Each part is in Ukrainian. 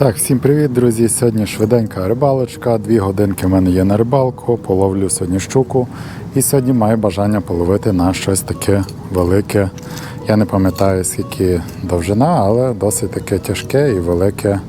Так, всім привіт, друзі. Сьогодні швиденька рибалочка. Дві годинки в мене є на рибалку, половлю сьогодні щуку. І сьогодні маю бажання половити на щось таке велике. Я не пам'ятаю, скільки довжина, але досить таке тяжке і велике,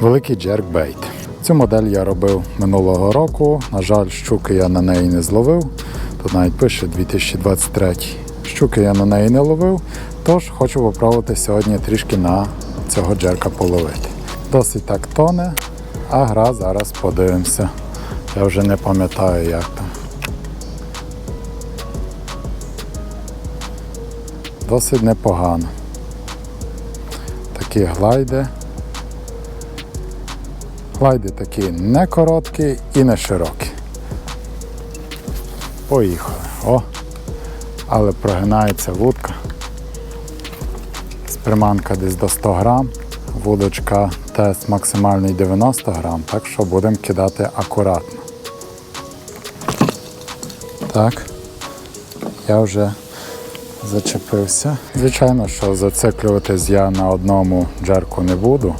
великий джеркбейт. Цю модель я робив минулого року. На жаль, щуки я на неї не зловив. Тут навіть пише 2023. Щуки я на неї не ловив, тож хочу попробувати сьогодні трішки на цього джерка половити. Досить так тоне, а гра зараз подивимося. Я вже не пам'ятаю як там. Досить непогано. Такі глайди. Глайди такі не короткі і не широкі. Поїхали. О! Але прогинається вудка. З приманка десь до 100 грам. Вудочка тест максимальний 90 грам, так що будемо кидати акуратно. Так, я вже зачепився. Звичайно, що зациклюватись я на одному джерку не буду.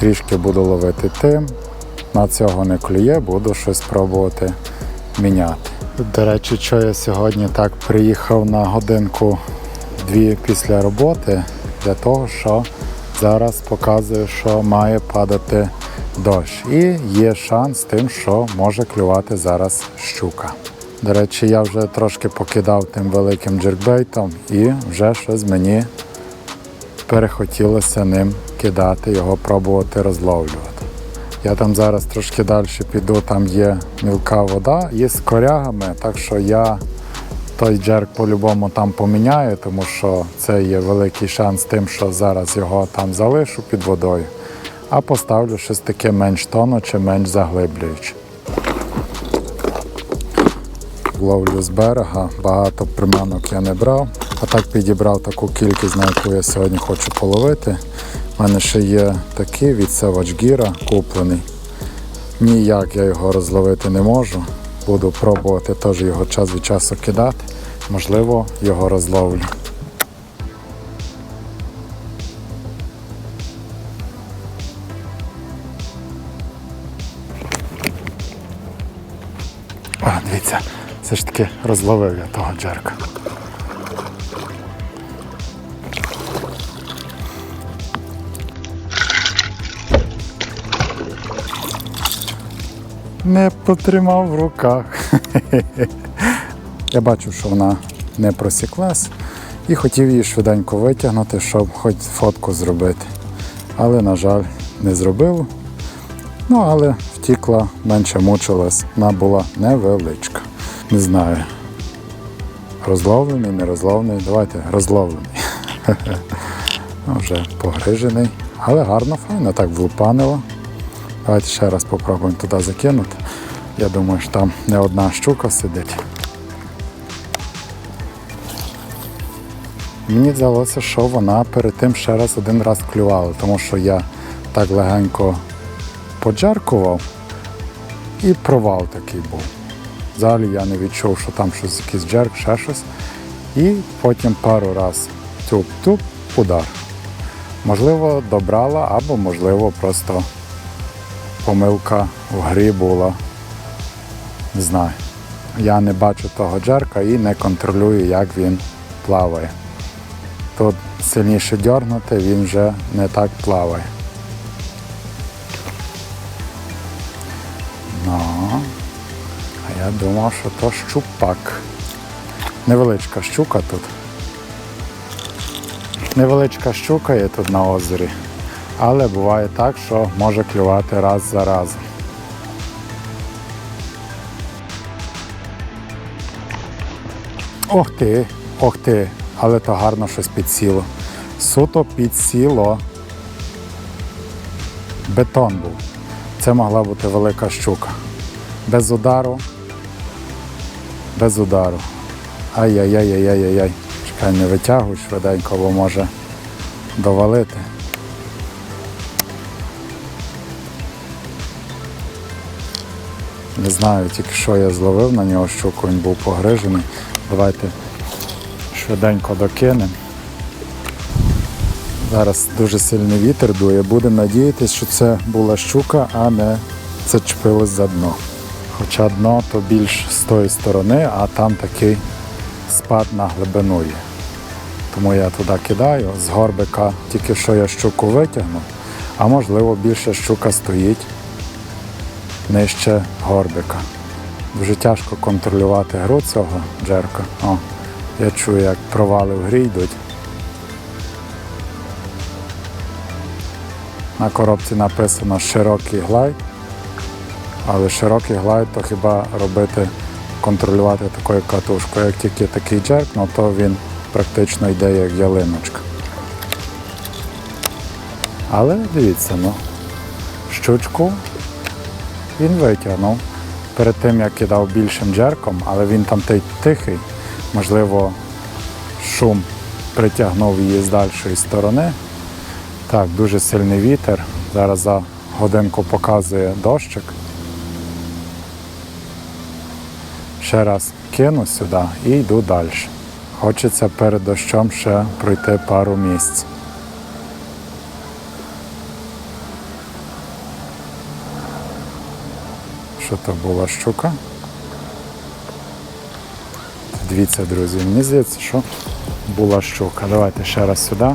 Трішки буду ловити тим. На цього не клює, буду щось пробувати міняти. До речі, що я сьогодні так приїхав на годинку дві після роботи для того, що зараз показую, що має падати дощ. І є шанс тим, що може клювати зараз щука. До речі, я вже трошки покидав тим великим джеркбейтом і вже щось мені перехотілося ним кидати, його пробувати розловлювати. Я там зараз трошки далі піду, там є мілка вода і з корягами, так що я той джерк по-любому там поміняю, тому що це є великий шанс тим, що зараз його там залишу під водою, а поставлю щось таке менш тоно чи менш заглиблююче. Ловлю з берега, багато приманок я не брав, а так підібрав таку кількість, на яку я сьогодні хочу половити. У мене ще є такий від Savage Gear куплений. Ніяк я його розловити не можу. Буду пробувати теж його час від часу кидати. Можливо, його розловлю. О, дивіться, все ж таки розловив я того джерка. Не потримав в руках. Я бачу, що вона не просіклась і хотів її швиденько витягнути, щоб хоч фотку зробити. Але, на жаль, не зробив. Ну, але втікла, менше мучилась, вона була невеличка. Не знаю. Розловлений, не розловлений. Давайте розловлений. Ну, Вже погрижений. Але гарно, файно так влупанило. Давайте ще раз спробуємо туди закинути. Я думаю, що там не одна щука сидить. Мені здалося, що вона перед тим ще раз один раз клювала, тому що я так легенько поджаркував і провал такий був. Взагалі я не відчув, що там щось якийсь джерк, ще щось. І потім пару раз тюп-тюп, удар. Можливо, добрала або, можливо, просто помилка в грі була. Не знаю. Я не бачу того джерка і не контролюю, як він плаває. Тут сильніше дьорнути, він вже не так плаває. Ну, а я думав, що то щупак. Невеличка щука тут. Невеличка щука є тут на озері. Але буває так, що може клювати раз за разом. Ох ти, ох ти, але то гарно щось підсіло. Суто підсіло. Бетон був. Це могла бути велика щука. Без удару. Без удару. Ай-яй-яй-яй-яй-яй. Чекай, не витягуй швиденько, бо може довалити. Не знаю, тільки що я зловив на нього щуку, він був погрижений. Давайте швиденько докинемо. Зараз дуже сильний вітер дує. Будемо надіятися, що це була щука, а не зачепилось за дно. Хоча дно то більш з тої сторони, а там такий спад на глибину є. Тому я туди кидаю, з горбика тільки що я щуку витягну, а можливо більше щука стоїть нижче горбика. Дуже тяжко контролювати гру цього джерка. О, я чую, як провали в грі йдуть. На коробці написано широкий глайд, але широкий глайд то хіба робити, контролювати такою катушкою. Як тільки такий джерк, ну то він практично йде як ялиночка. Але дивіться, ну, щучку він витягнув. Перед тим як кидав більшим джерком, але він там той тихий, можливо, шум притягнув її з дальшої сторони. Так, дуже сильний вітер. Зараз за годинку показує дощик. Ще раз кину сюди і йду далі. Хочеться перед дощом ще пройти пару місць. Що то була щука? Дивіться, друзі, мені здається, що була щука. Давайте ще раз сюди.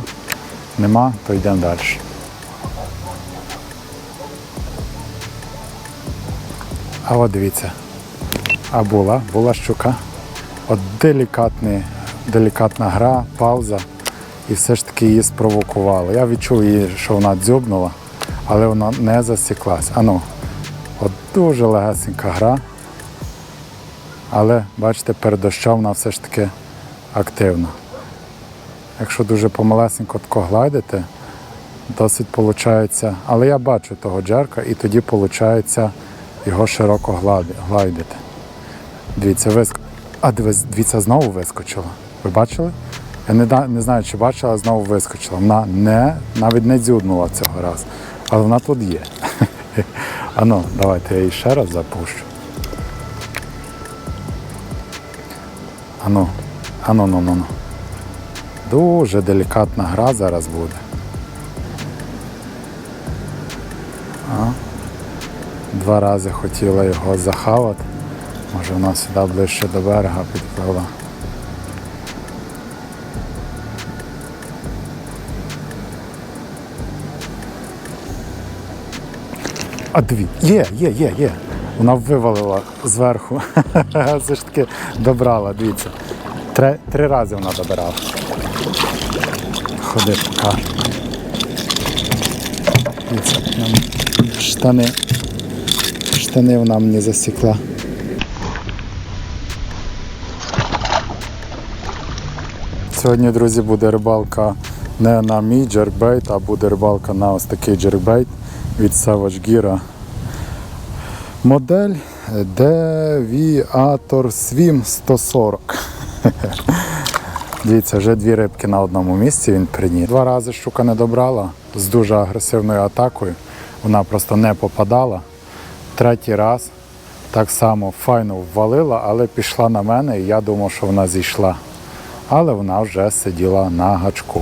Нема, то йдемо далі. А от дивіться. А була, була щука. От делікатний, делікатна гра, пауза. І все ж таки її спровокувало. Я відчув її, що вона дзьобнула, але вона не засіклась. Ану, от дуже легесенька гра. Але бачите, перед дощом вона все ж таки активна. Якщо дуже помалесенько тако гладити, досить виходить. Але я бачу того джерка і тоді виходить його широко глади- гладити. Дивіться, виск... А дивіться, знову вискочила. Ви бачили? Я не, не знаю, чи бачила, але знову вискочила. Вона не, навіть не дзюднула цього разу. Але вона тут є. Ану, давайте я її ще раз запущу. Ану, ану, ну, ну, ну. Дуже делікатна гра зараз буде. А? Два рази хотіла його захавати. Може вона сюди ближче до берега підпливла. А дві. Є, є, є, є. Вона вивалила зверху. Все ж таки добрала, дивіться. Три, три рази вона добирала. Ходи пока. Дивіться, нам штани. Штани вона мені засікла. Сьогодні, друзі, буде рибалка не на мій джеркбейт, а буде рибалка на ось такий джеркбейт від Savage Gear. Модель Deviator Swim 140. Дивіться, вже дві рибки на одному місці він приніс. Два рази щука не добрала з дуже агресивною атакою. Вона просто не попадала. Третій раз так само файно ввалила, але пішла на мене і я думав, що вона зійшла. Але вона вже сиділа на гачку.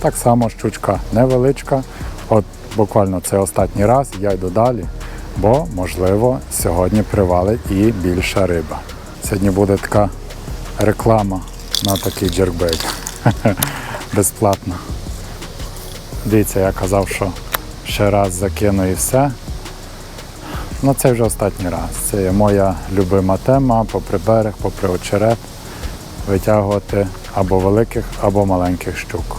Так само щучка невеличка. От буквально це останній раз, я йду далі, бо, можливо, сьогодні привалить і більша риба. Сьогодні буде така реклама на такий джеркбейт. Безплатно. Дивіться, я казав, що ще раз закину і все. Ну це вже останній раз. Це є моя любима тема, попри берег, попри очерет, витягувати або великих, або маленьких щук.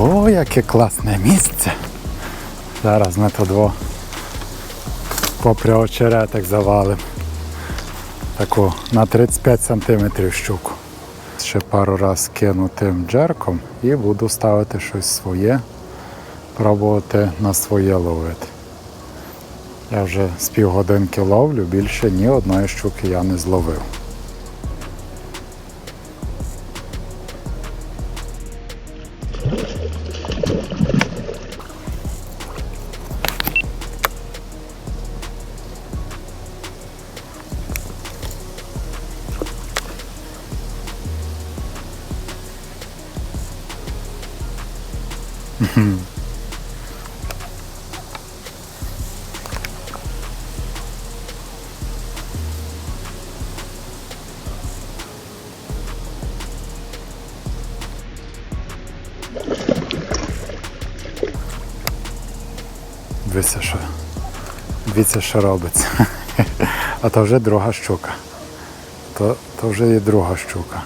О, яке класне місце. Зараз ми тут во попри очеретик завалим. Таку на 35 см щуку. Ще пару раз кину тим джерком і буду ставити щось своє, пробувати на своє ловити. Я вже з півгодинки ловлю, більше ні одної щуки я не зловив. Дивіться, що. Дивіться, що робиться. А то вже друга щука. То, то вже є друга щука.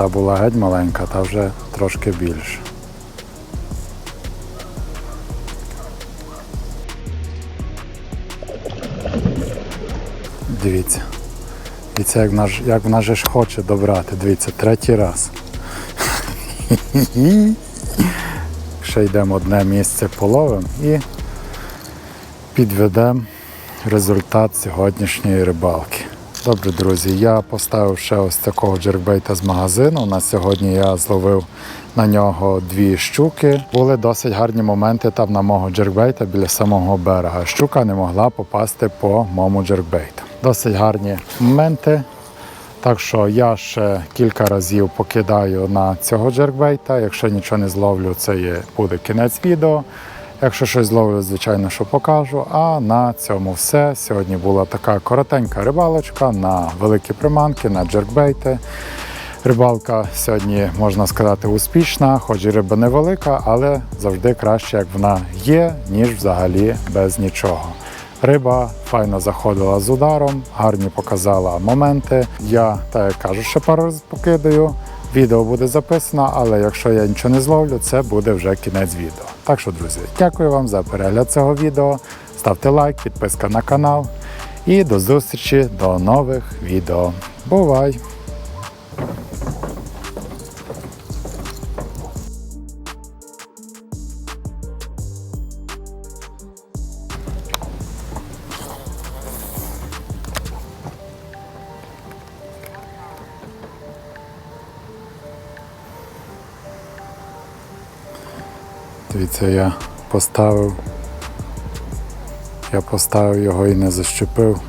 Та була геть маленька, та вже трошки більше. Дивіться. Дивіться, як вона, ж- як вона ж хоче добрати. Дивіться, третій раз. Ще йдемо одне місце половим і підведемо результат сьогоднішньої рибалки. Добре, друзі, я поставив ще ось такого джеркбейта з магазину. На сьогодні я зловив на нього дві щуки. Були досить гарні моменти там на мого джеркбейта біля самого берега. Щука не могла попасти по моєму джеркбейту. Досить гарні моменти. Так що я ще кілька разів покидаю на цього джеркбейта. Якщо нічого не зловлю, це буде кінець відео. Якщо щось зловлю, звичайно, що покажу. А на цьому все. Сьогодні була така коротенька рибалочка на великі приманки, на джеркбейти. Рибалка сьогодні, можна сказати, успішна, хоч і риба невелика, але завжди краще, як вона є, ніж взагалі без нічого. Риба файно заходила з ударом, гарні показала моменти. Я, так як кажу, ще пару разів покидаю. Відео буде записано, але якщо я нічого не зловлю, це буде вже кінець відео. Так що, друзі, дякую вам за перегляд цього відео. Ставте лайк, підписка на канал. І до зустрічі до нових відео. Бувай! Дивіться, я поставив. Я поставив його і не защепив.